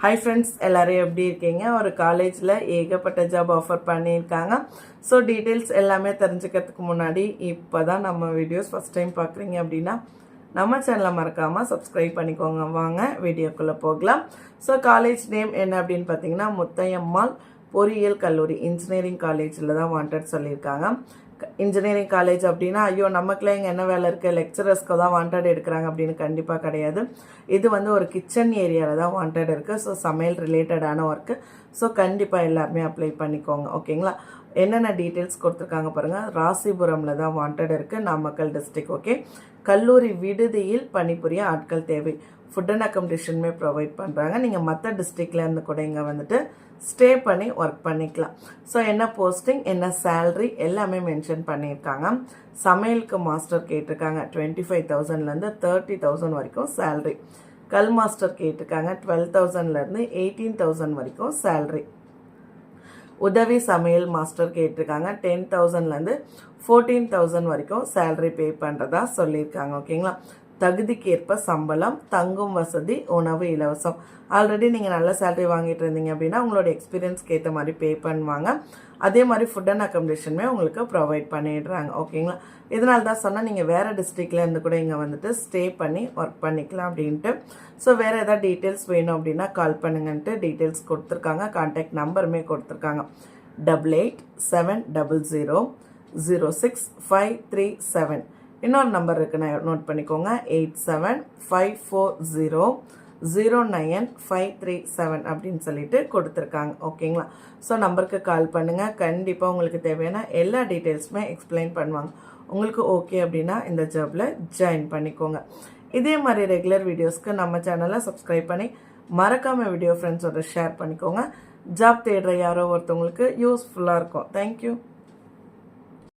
Hi friends எல்லோரும் எப்படி இருக்கீங்க? ஒரு காலேஜில் ஏகப்பட்ட ஜாப் ஆஃபர் பண்ணியிருக்காங்க. ஸோ டீட்டெயில்ஸ் எல்லாமே தெரிஞ்சுக்கிறதுக்கு முன்னாடி இப்போ தான் நம்ம வீடியோஸ் ஃபஸ்ட் டைம் பார்க்குறீங்க அப்படின்னா நம்ம சேனலை மறக்காமல் சப்ஸ்கிரைப் பண்ணிக்கோங்க. வாங்க வீடியோக்குள்ளே போகலாம். ஸோ காலேஜ் நேம் என்ன அப்படின்னு பார்த்தீங்கன்னா முத்தையம்மாள் பொறியியல் கல்லூரி இன்ஜினியரிங் காலேஜில் தான் வாண்டட் சொல்லியிருக்காங்க. இன்ஜினியரிங் காலேஜ் அப்படின்னா ஐயோ நமக்குலாம் இங்கே என்ன வேலை இருக்குது லெக்சரர்ஸ்க்கு தான் வாண்டட் எடுக்கிறாங்க அப்படின்னு கண்டிப்பாக கிடையாது. இது வந்து ஒரு கிச்சன் ஏரியாவில் தான் வாண்டட் இருக்குது ஸோ சமையல் ரிலேட்டடான ஒர்க்கு ஸோ கண்டிப்பாக எல்லாருமே அப்ளை பண்ணிக்கோங்க. ஓகேங்களா என்னென்ன டீட்டெயில்ஸ் கொடுத்துருக்காங்க பாருங்கள் ராசிபுரமில் தான் வாண்டட் இருக்குது நாமக்கல் டிஸ்ட்ரிக் ஓகே கல்லூரி விடுதியில் பணிபுரிய ஆட்கள் தேவை. ஃபுட் அண்ட் அக்கமடேஷனுமே ப்ரொவைட் பண்ணுறாங்க நீங்கள் மற்ற டிஸ்ட்ரிக்ட்லேருந்து கூட இங்கே வந்துட்டு ஸ்டே பண்ணி ஒர்க் பண்ணிக்கலாம். ஸோ என்ன போஸ்டிங் என்ன சேல்ரி எல்லாமே மென்ஷன் பண்ணியிருக்காங்க. சமையலுக்கு மாஸ்டர் கேட்டிருக்காங்க. டுவெண்ட்டி ஃபைவ் தௌசண்ட்லேருந்து தேர்ட்டி தௌசண்ட் வரைக்கும் சேல்ரி கல் மாஸ்டர் கேட்டிருக்காங்க. டுவெல் தௌசண்ட்லேருந்து எயிட்டீன் தௌசண்ட் வரைக்கும் சேல்ரி உதவி சமையல் மாஸ்டர் கேட்டிருக்காங்க. டென் தௌசண்ட்லேருந்து ஃபோர்டீன் தௌசண்ட் வரைக்கும் சேலரி பே பண்ணுறதா சொல்லியிருக்காங்க. ஓகேங்களா தகுதிக்கேற்ப சம்பளம் தங்கும் வசதி உணவு இலவசம். ஆல்ரெடி நீங்கள் நல்ல சேலரி வாங்கிட்டு இருந்தீங்க அப்படின்னா உங்களோட எக்ஸ்பீரியன்ஸ்க்கு ஏற்ற மாதிரி பே பண்ணுவாங்க. அதே மாதிரி ஃபுட் அண்ட் அக்கமடேஷனுமே உங்களுக்கு ப்ரொவைட் பண்ணிடுறாங்க. ஓகேங்களா இதனால தான் சொன்னால் நீங்கள் வேறு டிஸ்ட்ரிக்ட்லேருந்து கூட இங்கே வந்துட்டு ஸ்டே பண்ணி ஒர்க் பண்ணிக்கலாம் அப்படின்ட்டு. ஸோ வேறு எதாவது டீட்டெயில்ஸ் வேணும் அப்படின்னா கால் பண்ணுங்கன்ட்டு டீட்டெயில்ஸ் கொடுத்துருக்காங்க. கான்டாக்ட் நம்பருமே கொடுத்துருக்காங்க. Double eight seven double zero zero six five three seven இன்னொரு நம்பர் இருக்கு நான் நோட் பண்ணிக்கோங்க. Eight seven five four zero zero nine five three seven அப்படின்னு சொல்லிட்டு கொடுத்துருக்காங்க. ஓகேங்களா ஸோ நம்பருக்கு கால் பண்ணுங்கள் கண்டிப்பாக உங்களுக்கு தேவையான எல்லா டீட்டெயில்ஸுமே எக்ஸ்பிளைன் பண்ணுவாங்க. உங்களுக்கு ஓகே அப்படின்னா இந்த ஜாபில் ஜாயின் பண்ணிக்கோங்க. இதே மாதிரி ரெகுலர் வீடியோஸ்க்கு நம்ம சேனலை சப்ஸ்கிரைப் பண்ணி மறக்காமல் வீடியோ ஃப்ரெண்ட்ஸோட ஷேர் பண்ணிக்கோங்க. ஜாப் தேடுற யாரோ ஒருத்தவங்களுக்கு யூஸ்ஃபுல்லாக இருக்கும். தேங்க்யூ